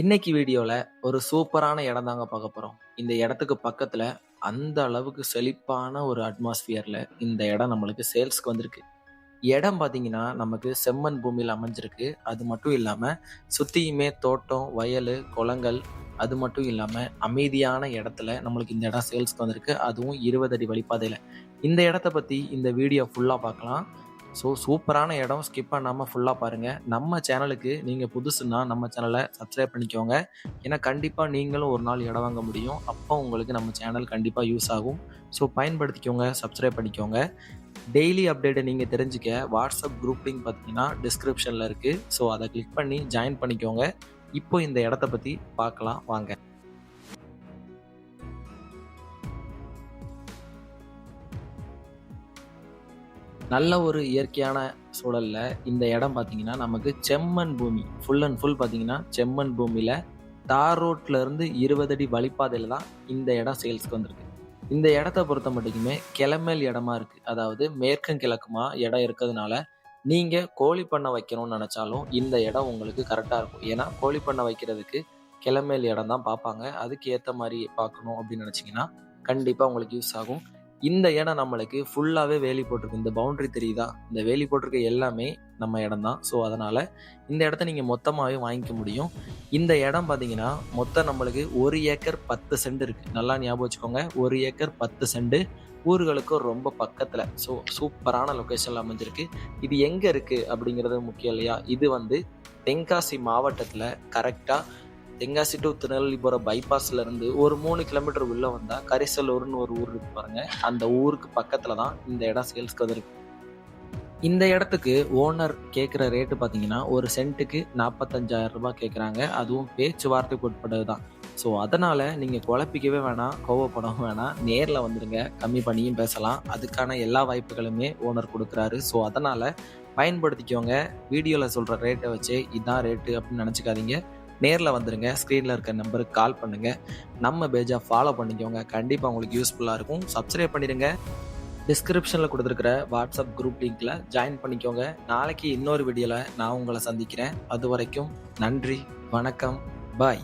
இன்னைக்கு வீடியோல ஒரு சூப்பரான இடம் தாங்க பார்க்க போறோம். இந்த இடத்துக்கு பக்கத்துல அந்த அளவுக்கு செழிப்பான ஒரு அட்மாஸ்பியர்ல இந்த இடம் நம்மளுக்கு சேல்ஸ்க்கு வந்திருக்கு. இடம் பார்த்தீங்கன்னா, நமக்கு செம்மண் பூமியில் அமைஞ்சிருக்கு. அது மட்டும் இல்லாமல் சுற்றியுமே தோட்டம், வயல் குளங்கள் அது மட்டும் இல்லாமல் அமைதியான இடத்துல நம்மளுக்கு இந்த இடம் சேல்ஸ்க்கு வந்திருக்கு. அதுவும் 20 அடி வழிபாதையில் இந்த இடத்த பற்றி இந்த வீடியோ ஃபுல்லாக பார்க்கலாம். ஸோ சூப்பரான இடம். ஸ்கிப் பண்ணாமல் ஃபுல்லாக பாருங்கள் நம்ம சேனலுக்கு நீங்கள் புதுசுன்னா நம்ம சேனலை சப்ஸ்கிரைப் பண்ணிக்கோங்க. ஏன்னா கண்டிப்பாக நீங்களும் ஒரு நாள் இடம் வாங்க முடியும். அப்போ உங்களுக்கு நம்ம சேனல் கண்டிப்பாக யூஸ் ஆகும். ஸோ பயன்படுத்திக்கோங்க. சப்ஸ்கிரைப் பண்ணிக்கோங்க. டெய்லி அப்டேட்டை நீங்கள் தெரிஞ்சுக்க வாட்ஸ்அப் குரூப் லிங்க் பார்த்தீங்கன்னா டிஸ்கிரிப்ஷனில் இருக்குது ஸோ அதை கிளிக் பண்ணி ஜாயின் பண்ணிக்கோங்க. இப்போ இந்த இடத்த பற்றி பார்க்கலாம் வாங்க. நல்ல ஒரு இயற்கையான சூழல்ல இந்த இடம் பார்த்தீங்கன்னா, நமக்கு செம்மண் பூமி. ஃபுல் அண்ட் ஃபுல் பார்த்தீங்கன்னா, செம்மண் பூமியில தார் ரோட்ல இருந்து 20 அடி வழிப்பாதையில தான் இந்த இடம் சேல்ஸ்க்கு வந்திருக்கு. இந்த இடத்த பொறுத்த மட்டுக்குமே கிளமேல் இடமா இருக்கு. அதாவது மேற்கும் கிழக்குமா இடம் இருக்கிறதுனால, நீங்க கோழி பண்ணை வைக்கணும்னு நினச்சாலும் இந்த இடம் உங்களுக்கு கரெக்டாக இருக்கும். ஏன்னா கோழி பண்ணை வைக்கிறதுக்கு கிளமேல் இடம் தான் பார்ப்பாங்க. அதுக்கு ஏற்ற மாதிரி பார்க்கணும் அப்படின்னு நினச்சிங்கன்னா கண்டிப்பாக உங்களுக்கு யூஸ் ஆகும். இந்த இடம் நம்மளுக்கு ஃபுல்லாகவே வேலி போட்டிருக்கு. இந்த பவுண்டரி தெரியுதா? இந்த வேலி போட்டிருக்க எல்லாமே நம்ம இடம் தான். ஸோ அதனால் இந்த இடத்த நீங்கள் மொத்தமாகவே வாங்கிக்க முடியும். இந்த இடம் பார்த்தீங்கன்னா, மொத்தம் நம்மளுக்கு ஒரு ஏக்கர் 10 சென்ட் இருக்குது நல்லா ஞாபகம் வச்சுக்கோங்க. ஒரு ஏக்கர் 10 சென்ட் ஊர்களுக்கும் ரொம்ப பக்கத்தில் ஸோ சூப்பரான லொக்கேஷனில் அமைஞ்சிருக்கு. இது எங்கே இருக்குது அப்படிங்கிறது முக்கியம் இல்லையா? இது வந்து தென்காசி மாவட்டத்தில் கரெக்டாக தென்காசி டு திருநெல்வேலி போகிற பைபாஸ்ல இருந்து ஒரு மூணு கிலோமீட்டர் உள்ளே வந்தால் கரிசலூர்னு ஒரு ஊர் இருக்கு பாருங்க. அந்த ஊருக்கு பக்கத்தில் தான் இந்த இடம் சேல்ஸ்க்கு வந்திருக்கு. இந்த இடத்துக்கு ஓனர் கேட்குற ரேட்டு பார்த்தீங்கன்னா, ஒரு சென்ட்டுக்கு நாற்பத்தஞ்சாயிரம் ரூபாய் கேட்குறாங்க. அதுவும் பேச்சுவார்த்தைக்கு உட்பட்டது தான். ஸோ அதனால் நீங்கள் குழப்பிக்கவே வேணாம். கோவப்படவும் வேணாம். நேரில் வந்துடுங்க கம்மி பண்ணியும் பேசலாம். அதுக்கான எல்லா வாய்ப்புகளுமே ஓனர் கொடுக்குறாரு ஸோ அதனால் பயன்படுத்திக்கோங்க. வீடியோவில் சொல்கிற ரேட்டை வச்சு இதுதான் ரேட்டு அப்படின்னு நினச்சிக்காதீங்க நேரில் வந்துடுங்க ஸ்க்ரீனில் இருக்க நம்பருக்கு கால் பண்ணுங்க. நம்ம பேஜை ஃபாலோ பண்ணிக்கோங்க. கண்டிப்பாக உங்களுக்கு யூஸ்ஃபுல்லாக இருக்கும். சப்ஸ்கிரைப் பண்ணிடுங்க. டிஸ்கிரிப்ஷனில் கொடுத்துருக்கிற வாட்ஸ்அப் குரூப் லிங்க்ல ஜாயின் பண்ணிக்கோங்க. நாளைக்கு இன்னொரு வீடியோவில் நான் உங்களை சந்திக்கிறேன். அது வரைக்கும் நன்றி, வணக்கம், பாய்.